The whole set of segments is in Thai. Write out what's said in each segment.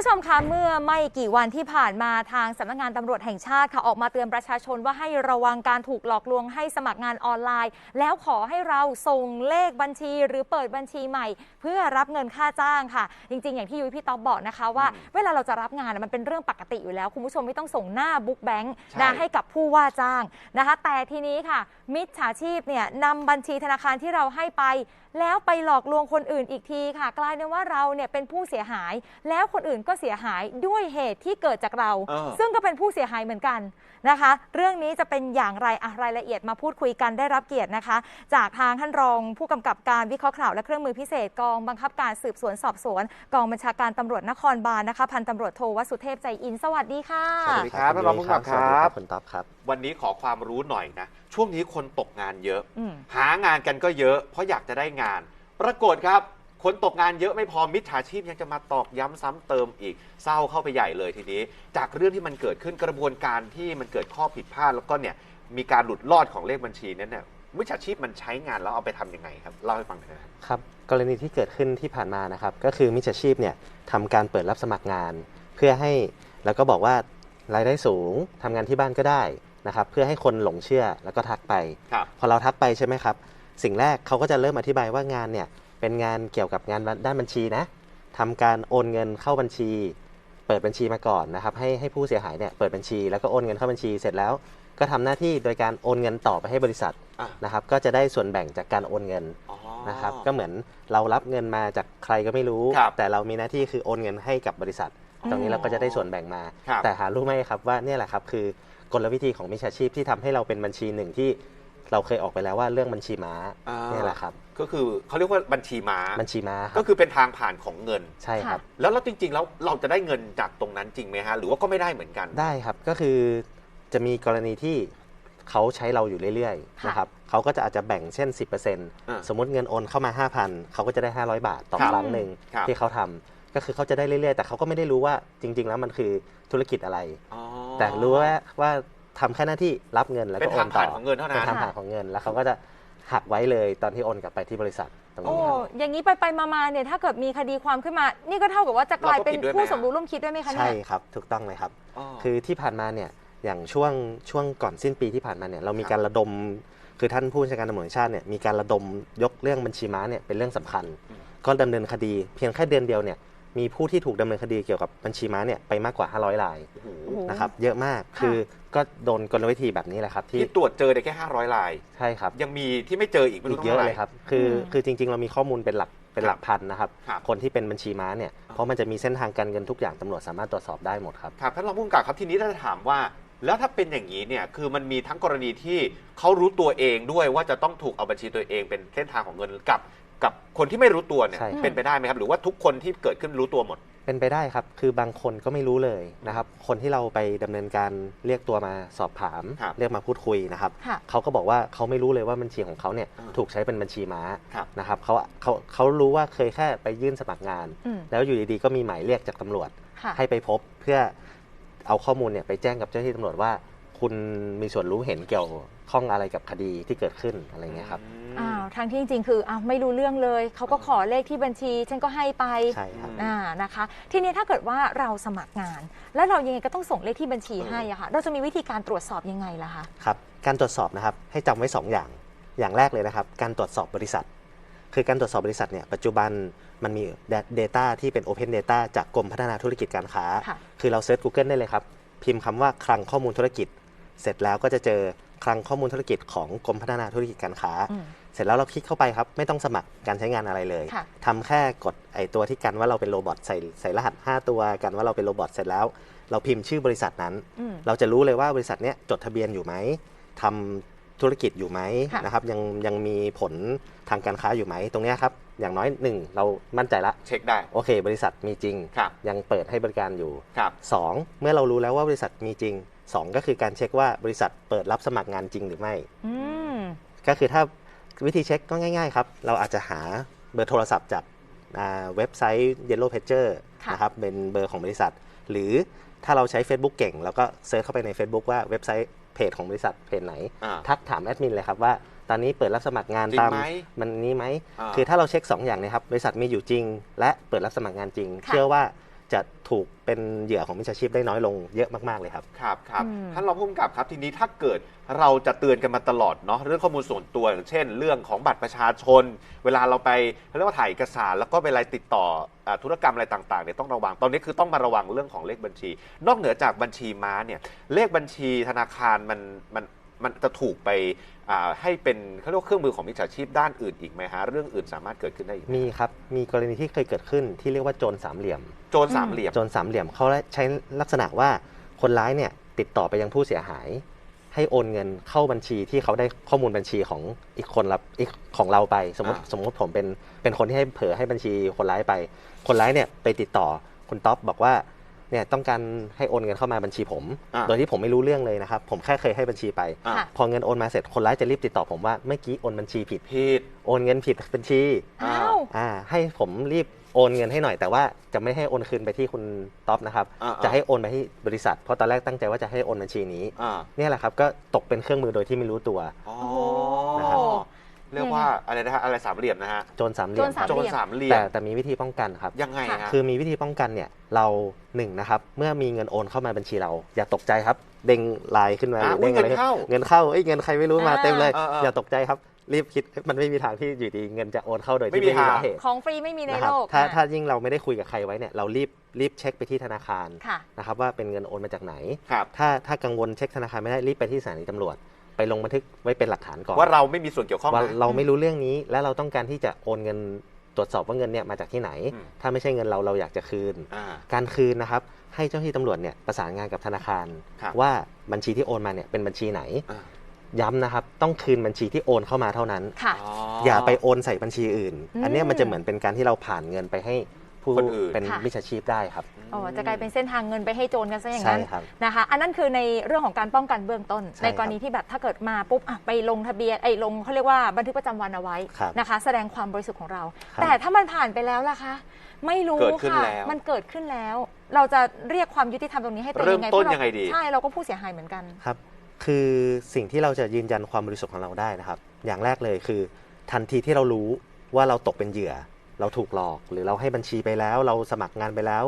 ผู้ชมคะเมื่อไม่กี่วันที่ผ่านมาทางสำนักงานตำรวจแห่งชาติค่ะออกมาเตือนประชาชนว่าให้ระวังการถูกหลอกลวงให้สมัครงานออนไลน์ แล้วขอให้เราส่งเลขบัญชี หรือเปิดบัญชีใหม่ เพื่อรับเงินค่าจ้างค่ะ จริง ๆ อย่างที่ยุ้ยพี่ต๊อบบอกนะคะว่า เวลาเราจะรับงานน่ะมันเป็นเรื่องปกติอยู่แล้ว คุณผู้ชมไม่ต้องส่งหน้าบุ๊กแบงค์ใช่นะให้กับผู้ว่าจ้างนะคะ แต่ทีนี้ค่ะ มิจฉาชีพเนี่ยนำบัญชีธนาคารที่เราให้ไปแล้วไปหลอกลวงคนอื่นอีกทีค่ะ กลายเป็นว่าเราเนี่ยเป็นผู้เสียหาย แล้วคนอื่นก็เสียหายด้วยเหตุที่เกิดจากเรา เออ ซึ่งก็เป็นผู้เสียหายเหมือนกันนะคะ เรื่องนี้จะเป็นอย่างไรอะรายละเอียดมาพูดคุยกันได้รับเกียรตินะคะ จากทางท่านรองผู้กำกับการวิเคราะห์ข่าวและเครื่องมือพิเศษกองบังคับการสืบสวนสอบสวน กองบัญชาการตำรวจนครบาลนะคะพันตำรวจโทวสุเทพใจอินสวัสดีค่ะ สวัสดี ครับท่านรองผู้กำกับครับคุณต๊อบครับ วันนี้ขอความรู้หน่อยนะ ช่วงนี้คนตกงานเยอะ อืม หางานกันก็เยอะ เพราะอยากจะได้งาน ปรากฏครับ คนตกงานเยอะไม่พอมิจฉาชีพยังจะมาตอกย้ำซ้ำเติมอีกเศร้าเข้าไปใหญ่เลยทีนี้ จากเรื่องที่มันเกิดขึ้นกระบวนการที่มันเกิดข้อผิดพลาดแล้วก็เนี่ยมีการหลุดรอดของเลขบัญชีนั้นเนี่ยมิจฉาชีพมันใช้งานแล้วเอาไปทำยังไงครับเล่าให้ฟังหน่อยนะครับ ครับกรณีที่เกิดขึ้นที่ผ่านมานะครับ ก็คือมิจฉาชีพเนี่ยทำการเปิดรับสมัครงาน เพื่อให้แล้วก็บอกว่ารายได้สูงทำงานที่บ้านก็ได้นะครับ เพื่อให้คนหลงเชื่อแล้วก็ทักไป ครับ พอเราทักไปใช่ไหมครับ สิ่งแรกเขาก็จะเริ่มอธิบายว่างานเนี่ยเป็นงานเกี่ยวกับงานด้านบัญชีนะทำการโอนเงินเข้าบัญชี เปิดบัญชีมาก่อนนะครับ ให้ให้ผู้เสียหายเนี่ยเปิดบัญชีแล้วก็โอนเงินเข้าบัญชีเสร็จแล้ว ก็ทำหน้าที่โดยการโอนเงินต่อไปให้บริษัทอะนะครับ ก็จะได้ส่วนแบ่งจากการโอนเงินอ๋อนะครับ ก็เหมือนเรารับเงินมาจากใครก็ไม่รู้ครับแต่เรามีหน้าที่คือโอนเงินให้กับบริษัท ตรงนี้เราก็จะได้ส่วนแบ่งมาครับแต่หารู้ไหมครับว่าเนี่ยแหละครับคือกลวิธีของมิจฉาชีพที่ทำให้เราเป็นบัญชีหนึ่งที่ เราเคยออกไปแล้วว่าเรื่องบัญชีม้าอ่า เนี่ยแหละครับ ก็คือเขาเรียกว่าบัญชีม้า บัญชีม้าคก็รับคือเป็นทางผ่านของเงิน ใช่ครับ แล้วแล้วจริง ๆ แล้วเราจะได้เงินจากตรงนั้นจริงไหมฮะ หรือว่าก็ไม่ได้เหมือนกัน ได้ครับก็คือจะมีกรณีที่เขาใช้เราอยู่เรื่อยๆค่ะ นะครับเขาก็จะอาจจะแบ่งเช่นอ่า10%สมมติเงินโอนเข้ามา 5,000เขาก็จะได้ 500 บาทต่อครับครั้งหนึ่งครับ ที่เขาทำก็คือเขาจะได้เรื่อยๆ แต่เขาก็ไม่ได้รู้ว่าจริง ๆ แล้วมันคือธุรกิจอะไร อ๋อแต่รู้ว่าว่า ทำแค่หน้าที่รับเงินแล้วเป็ก็นโอทางนต่ผ่าอนของเงินเท่าเป็นนั้นทางผ่านของเงินแล้วเขาก็จะหักไว้เลยตอนที่โอนกลับไปที่บริษัทตรงโอ้นี้ครับ อย่างนี้ไปไปๆมาๆเนี่ยถ้าเกิดมีคดีความขึ้นมา นี่ก็เท่ากับว่าจะกลายเป็นผู้สมรู้ร่วมคิดด้วยไหมคะเนี่ใช่ย ครับ ถูกต้องเลยครับอ๋อคือที่ผ่านมาเนี่ยอย่างช่วงช่วงก่อนสิ้นปีที่ผ่านมาเนี่ยเรามีการระดม คือท่านผู้บัญชาการตำรวจแห่งชาติเนี่ยมีการระดมยกเรื่องบัญชีม้าเนี่ยเป็นเรื่องสำคัญ อืม ก็ดำเนินคดีเพียงแค่เดือนเดียวเนี่ย มีผู้ที่ถูกดำเนินคดีเกี่ยวกับบัญชีม้าเนี่ยไปมากกว่า 500รายโอ้โหโอ้โห นะครับเยอะมากค่ะคือก็โดนกลวิธีแบบนี้แหละครับที่ที่ตรวจเจอได้แค่ 500 ลาย ใช่ครับ ยังมีที่ไม่เจออีกไม่อีรู้กเท่าเยอะไหร่ เลยครับ คืออืมคือจริง ๆ เรามีข้อมูลเป็นหลักเป็นหลักพันนะครับ ครับคนที่เป็นบัญชีม้าเนี่ยอ่าเพราะมันจะมีเส้นทางการเงินทุกอย่างตำรวจสามารถตรวจสอบได้หมดครับ ครับท่านรองผู้กำกับครับทีนี้ถ้าจะถามว่า แล้วถ้าเป็นอย่างนี้เนี่ยคือมันมีทั้งกรณีที่เขารู้ตัวเองด้วยว่าจะต้องถูกเอาบัญชีตัวเองเป็นเส้นทางของเงินกับ กับคนที่ไม่รู้ตัวเนี่ยใช่เป็นไปได้ไหมครับ หรือว่าทุกคนที่เกิดขึ้นรู้ตัวหมด เป็นไปได้ครับ คือบางคนก็ไม่รู้เลยนะครับ คนที่เราไปดำเนินการเรียกตัวมาสอบถาม ครับ เรียกมาพูดคุยนะครับ ค่ะ เขาก็บอกว่าเขาไม่รู้เลยว่าบัญชีของเขาเนี่ยอ่าถูกใช้เป็นบัญชีม้าครับ นะครับเขาเขาเขารู้ว่าเคยแค่ไปยื่นสมัครงาน อืมแล้วอยู่ดีๆก็มีหมายเรียกจากตำรวจ ค่ะ ให้ไปพบเพื่อเอาข้อมูลเนี่ยไปแจ้งกับเจ้าหน้าที่ตำรวจว่า คุณมีส่วนรู้เห็นเกี่ยวข้องอะไรกับคดีที่เกิดขึ้นอะไรเงี้ยครับอ้าวทางที่จริงๆ คืออ้าวไม่รู้เรื่องเลย เขาก็ขอเลขที่บัญชี ฉันก็ให้ไปใช่ครับ อ่านะคะ ทีนี้ถ้าเกิดว่าเราสมัครงาน แล้วเรายังไงก็ต้องส่งเลขที่บัญชีเออให้อะค่ะเราจะมีวิธีการตรวจสอบยังไงล่ะคะครับการตรวจสอบนะครับให้จำไว้ 2 อย่าง อย่างแรกเลยนะครับ การตรวจสอบบริษัท คือการตรวจสอบบริษัทเนี่ยปัจจุบันมันมี Data ที่เป็น Open Data จากกรมพัฒนาธุรกิจการค้า ค่ะ คือเราเซิร์ช Google ได้เลยครับ พิมพ์คำว่าคลังข้อมูลธุรกิจ เสร็จแล้วก็จะเจอคลังข้อมูลธุรกิจของกรมพัฒนาธุรกิจการค้าอืมเสร็จแล้วเราคลิกเข้าไปครับ ไม่ต้องสมัครการใช้งานอะไรเลยค่ะทำแค่กดไอตัวที่กันว่าเราเป็นโรบอทใส่ใส่รหัส 5 ตัวกันว่าเราเป็นโรบอทเสร็จแล้ว เราพิมพ์ชื่อบริษัทนั้นอืมเราจะรู้เลยว่าบริษัทเนี้ยจดทะเบียนอยู่ไหมทำธุรกิจอยู่ไหมค่ะนะครับยังยังมีผลทางการค้าอยู่ไหมตรงเนี้ยครับอย่างน้อยหนึ่งเรามั่นใจละเช็คได้โอเค บริษัทมีจริงครับยังเปิดให้บริการอยู่ครับ2เมื่อเรารู้แล้วว่าบริษัทมีจริง 2 ก็คือการเช็คว่าบริษัทเปิดรับสมัครงานจริงหรือไม่ อืมก็คือถ้าวิธีเช็คก็ง่ายๆครับ เราอาจจะหาเบอร์โทรศัพท์จากอ่าเว็บไซต์ Yellow Pager ค่ะ นะครับเป็นเบอร์ของบริษัท หรือถ้าเราใช้ Facebook เก่งเราก็เซิร์ชเข้าไปใน Facebook ว่าเว็บไซต์เพจของบริษัทเพจไหน อ่า ทักถามแอดมินเลยครับว่า ตอนนี้เปิดรับสมัครงานจริงตามไหมมันนี้ไหม อ่า คือถ้าเราเช็ค 2 อย่างเนะครับบริษัทมีอยู่จริง และเปิดรับสมัครงานจริง ค่ะ เชื่อว่า จะถูกเป็นเหยื่อของมิจฉาชีพได้น้อยลงเยอะมากๆเลยครับ ครับครับอืม ท่านรองผู้กำกับครับทีนี้ถ้าเกิดเราจะเตือนกันมาตลอดเนาะเรื่องข้อมูลส่วนตัวอย่างเช่น เรื่องของบัตรประชาชน เวลาเราไปเขาเรียกว่าถ่ายเอกสาร แล้วก็เวลาติดต่ออ่าธุรกรรมอะไรต่างๆเนี่ยต้องระวังตอนนี้คือต้องมาระวังเรื่องของเลขบัญชี นอกเหนือจากบัญชีม้าเนี่ยเลขบัญชีธนาคารมันมัน มันจะถูกไปอ่าให้เป็นเขาเรียกว่าเครื่องมือของมิจฉาชีพด้านอื่นอีกไหมฮะเรื่องอื่นสามารถเกิดขึ้นได้อีกไหมมีครับมีกรณีที่เคยเกิดขึ้นที่เรียกว่าโจรสามเหลี่ยมโจรสามเหลี่ยมโจรสามเหลี่ยมเขาใช้ลักษณะว่าคนร้ายเนี่ยติดต่อไปยังผู้เสียหาย ให้โอนเงินเข้าบัญชีที่เขาได้ข้อมูลบัญชีของอีกคนรับอีกของเราไป สมมติอ่าสมมติผมเป็นเป็นคนที่ให้เผลอให้บัญชีคนร้ายไป คนร้ายเนี่ยไปติดต่อคุณท็อปบอกว่า เนี่ยต้องการให้โอนเงินเข้ามาบัญชีผม อ่าโดยที่ผมไม่รู้เรื่องเลยนะครับ ผมแค่เคยให้บัญชีไปอ่าค่ะ พอเงินโอนมาเสร็จคนร้ายจะรีบติดต่อผมว่าเมื่อกี้โอนบัญชีผิด ผิด โอนเงินผิดบัญชีอ่าอ้าว อ่าให้ผมรีบโอนเงินให้หน่อย แต่ว่าจะไม่ให้โอนคืนไปที่คุณท็อปนะครับอ่าจะให้โอนไปที่บริษัท เพราะตอนแรกตั้งใจว่าจะให้โอนบัญชีนี้อ่าเนี่ยแหละครับก็ตกเป็นเครื่องมือโดยที่ไม่รู้ตัว อ๋อโอ้โหนะครับ เรียกว่าอะไรนะฮะอะไรสามเหลี่ยมนะฮะโจรสามเหลี่ยมโจรสามครับโจรสามเหลี่ยแต่มแต่มีวิธีป้องกันครับ ยังไงฮะคือมีวิธีป้องกันเนี่ยเราหนึ่งนะครับ เมื่อมีเงินโอนเข้ามาบัญชีเรา อย่าตกใจครับ เด้งไลน์ขึ้นมาอะหรือเด้งอะไรเงินเข้า เงินเข้าเอ้ยเงินใครไม่รู้มาอ่าเต็มเลย อ่าอ่าอย่าตกใจครับ รีบคิดมันไม่มีทางที่อยู่ดีเงินจะโอนเข้าโดยไม่ที่มีไม่มีทาง สาเหตุของฟรีไม่มีในนะครัโลบกถ้าอะถ้ายิ่งเราไม่ได้คุยกับใครไว้เนี่ยเรารีบรีบเช็คไปที่ธนาคารค่ะ นะครับว่าเป็นเงินโอนมาจากไหน ครับ ถ้าถ้ากังวลเช็คธนาคารไม่ได้รีบไปที่สถานีตำรวจ ไปลงบันทึกไว้เป็นหลักฐานก่อนว่าเราไม่มีส่วนเกี่ยวข้องว่านะเราไม่รู้เรื่องนี้ และเราต้องการที่จะโอนเงินตรวจสอบว่าเงินเนี่ยมาจากที่ไหนอืมถ้าไม่ใช่เงินเราเราอยากจะคืน อ่า การคืนนะครับ ให้เจ้าหน้าที่ตำรวจเนี่ยประสานงานกับธนาคาร ครับ ว่าบัญชีที่โอนมาเนี่ยเป็นบัญชีไหน อ่าย้ำนะครับ ต้องคืนบัญชีที่โอนเข้ามาเท่านั้น ค่ะ อย่าไปโอนใส่บัญชีอื่น อืม อันเนี้ยมันจะเหมือนเป็นการที่เราผ่านเงินไปให้ ผู้คนอื่น เป็นค่ะ มิจฉาชีพได้ครับ อ๋อจะกลายเป็นเส้นทางเงินไปให้โจรกันซะอย่างใช่นั้นครับนะคะ อันนั้นคือในเรื่องของการป้องกันเบื้องต้น ใช่ในกรณีที่แบบถ้าเกิดมาปุ๊บอะไปลงทะเบียนไอ้ยลงเขาเรียกว่าบันทึกประจำวันเอาไว้ครับนะคะ แสดงความบริสุทธิ์ของเรา ครับ แต่ถ้ามันผ่านไปแล้วล่ะคะไม่รู้เกิดขึ้นค่ะแล้วมันเกิดขึ้นแล้ว เราจะเรียกความยุติธรรมตรงนี้ให้ตัวเริ่ยัมงไงต้นพราะเรายังไงดี ใช่เราก็ผู้เสียหายเหมือนกัน ครับ คือสิ่งที่เราจะยืนยันความบริสุทธิ์ของเราได้นะครับ อย่างแรกเลยคือ ทันทีที่เรารู้ว่าเราตกเป็นเหยื่อ เราถูกหลอกหรือเราให้บัญชีไปแล้ว เราสมัครงานไปแล้ว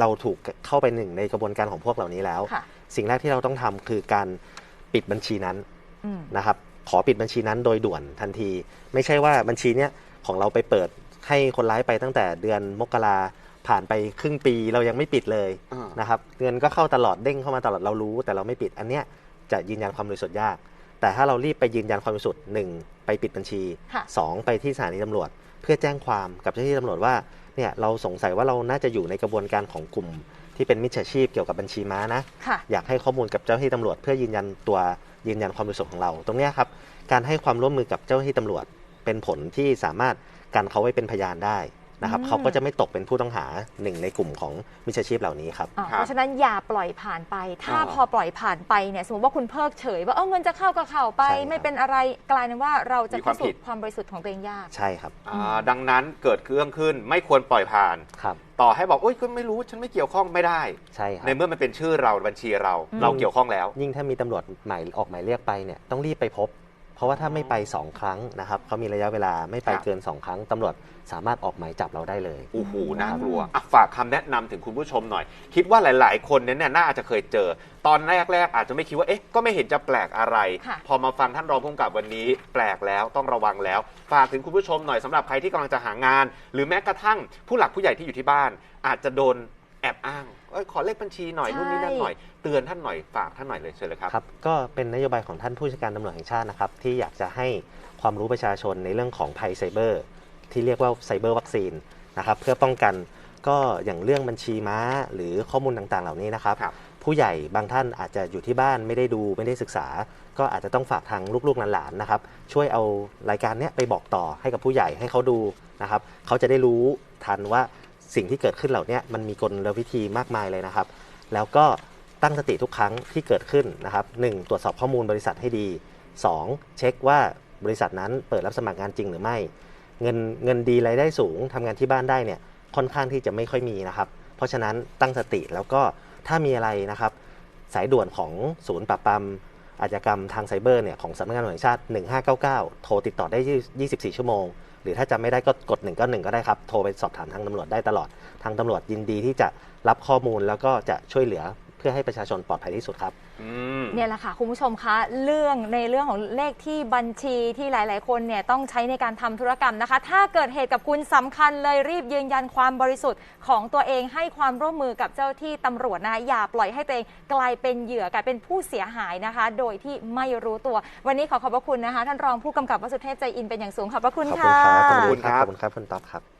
เราถูกเข้าไปหนึ่งในกระบวนการของพวกเหล่านี้แล้วค่ะสิ่งแรกที่เราต้องทำคือการปิดบัญชีนั้นอืมนะครับขอปิดบัญชีนั้นโดยด่วนทันที ไม่ใช่ว่าบัญชีเนี้ยของเราไปเปิดให้คนร้ายไปตั้งแต่เดือนมกราผ่านไปครึ่งปีเรายังไม่ปิดเลยอ่านะครับเงินก็เข้าตลอดเด้งเข้ามาตลอดเรารู้ แต่เราไม่ปิดอันเนี้ยจะยืนยันความบริสุทธิ์ยาก แต่ถ้าเรารีบไปยืนยันความบริสุทธิ์หนึ่งไปปิดบัญชีค่ะสองไปที่สถานีตำรวจเพื่อแจ้งความกับเจ้าหน้าที่ตำรวจว่าเนี่ยเราสงสัยว่าเราน่าจะอยู่ในกระบวนการของกลุ่มที่เป็นมิจฉาชีพเกี่ยวกับบัญชีม้านะ ค่ะ อยากให้ข้อมูลกับเจ้าหน้าที่ตำรวจเพื่อยืนยันตัวยืนยันความบริสุทธิ์ของเรา ตรงเนี้ยครับการให้ความร่วมมือกับเจ้าหน้าที่ตำรวจเป็นผลที่สามารถกันเขาไว้เป็นพยานได้ นะครับอืมเขาก็จะไม่ตกเป็นผู้ต้องหาหนึ่งในกลุ่มของมิจฉาชีพเหล่านี้ครับ อ่าครับเพราะฉะนั้นอย่าปล่อยผ่านไป ถ้าอ่าพอปล่อยผ่านไปเนี่ยสมมติว่าคุณเพิกเฉย ว่าเออเงินจะเข้าก็เข้าไป ใช่ครับ ไม่เป็นอะไรกลายเป็นว่าเราจะมีคพิวามสูผิจดน์ความบริสุทธิ์ของตัวเองยาก ใช่ครับอ่าดังนั้นเกิดเรื่องขึ้นไม่ควรปล่อยผ่าน ครับ ต่อให้บอกโอ๊ยก็ไม่รู้ฉันไม่เกี่ยวข้องไม่ได้ ใช่ครับในเมื่อมันเป็นชื่อเราบัญชีเรา อืม เราเกี่ยวข้องแล้ว ยิ่งถ้ามีตำรวจหมายออกหมายเรียกไปเนี่ยต้องรีบไปพบ เพราะว่าถ้าไม่ไป 2 ครั้งนะครับเขามีระยะเวลาไม่ไปครับ เกิน 2 ครั้งตำรวจสามารถออกหมายจับเราได้เลย โอ้โหน่ากลัวอะฝากคำแนะนำถึงคุณผู้ชมหน่อย คิดว่าหลาย ๆ คนเนี่ยน่าจะเคยเจอ ตอนแรก ๆ อาจจะไม่คิดว่าเอ๊ะก็ไม่เห็นจะแปลกอะไร ค่ะ พอมาฟังท่านรองผู้กำกับวันนี้ แปลกแล้วต้องระวังแล้ว ฝากถึงคุณผู้ชมหน่อยสำหรับใครที่กำลังจะหางาน หรือแม้กระทั่งผู้หลักผู้ใหญ่ที่อยู่ที่บ้าน อาจจะโดนแอบอ้างเอ้ยขอเลขบัญชีหน่อยนู่นนี่นั่นหน่อยเตือนท่านหน่อยฝากท่านหน่อยเลยเชิญเลยครับ ครับก็เป็นนโยบายของท่านผู้จัดการตำรวจแห่งชาตินะครับ ที่อยากจะให้ความรู้ประชาชนในเรื่องของภัยไซเบอร์ ที่เรียกว่าไซเบอร์วัคซีนนะครับเพื่อป้องกันก็อย่างเรื่องบัญชีม้าหรือข้อมูลต่างๆ เหล่านี้นะครับ ครับ ผู้ใหญ่บางท่านอาจจะอยู่ที่บ้านไม่ได้ดูไม่ได้ศึกษา ก็อาจจะต้องฝากทางลูกๆหลานๆนะครับ ช่วยเอารายการเนี้ยไปบอกต่อให้กับผู้ใหญ่ให้เขาดูนะครับเขาจะได้รู้ทันว่า สิ่งที่เกิดขึ้นเหล่านี้มันมีกลวิธีมากมายเลยนะครับ แล้วก็ตั้งสติทุกครั้งที่เกิดขึ้นนะครับหนึ่งตรวจสอบข้อมูลบริษัทให้ดี 2. เช็คว่าบริษัทนั้นเปิดรับสมัครงานจริงหรือไม่ เงินเงินดีรายได้สูงทำงานที่บ้านได้เนี่ยค่อนข้างที่จะไม่ค่อยมีนะครับ เพราะฉะนั้นตั้งสติแล้วก็ถ้ามีอะไรนะครับ สายด่วนของศูนย์ปราบปรามอาชญากรรมทางไซเบอร์เนี่ยของสำนักงานตำรวจแห่งชาติ 1599 โทรติดต่อได้ 24 ชั่วโมง รือถ้าจำไม่ได้ก็กด 191 ก็ได้ครับ โทรไปสอบถามทางตำรวจได้ตลอด ทางตำรวจยินดีที่จะรับข้อมูลแล้วก็จะช่วยเหลือเพื่อให้ประชาชนปลอดภัยที่สุดครับ อืม เนี่ยแหละค่ะคุณผู้ชมคะเรื่องในเรื่องของเลขที่บัญชีที่หลาย ๆ คนเนี่ยต้องใช้ในการทำธุรกรรมนะคะ ถ้าเกิดเหตุกับคุณสำคัญเลยรีบยืนยันความบริสุทธิ์ของตัวเองให้ความร่วมมือกับเจ้าที่ตำรวจนะคะอย่าปล่อยให้ตัวเองกลายเป็นเหยื่อกลายเป็นผู้เสียหายนะคะ โดยที่ไม่รู้ตัว วันนี้ขอขอบพระคุณนะคะ ท่านรองผู้กำกับวสุเทพใจอินเป็นอย่างสูงขอบพระคุณขอบคุณค่ะครับ ขอบคุณครับ ขอบคุณครับคุณต๊อบครับ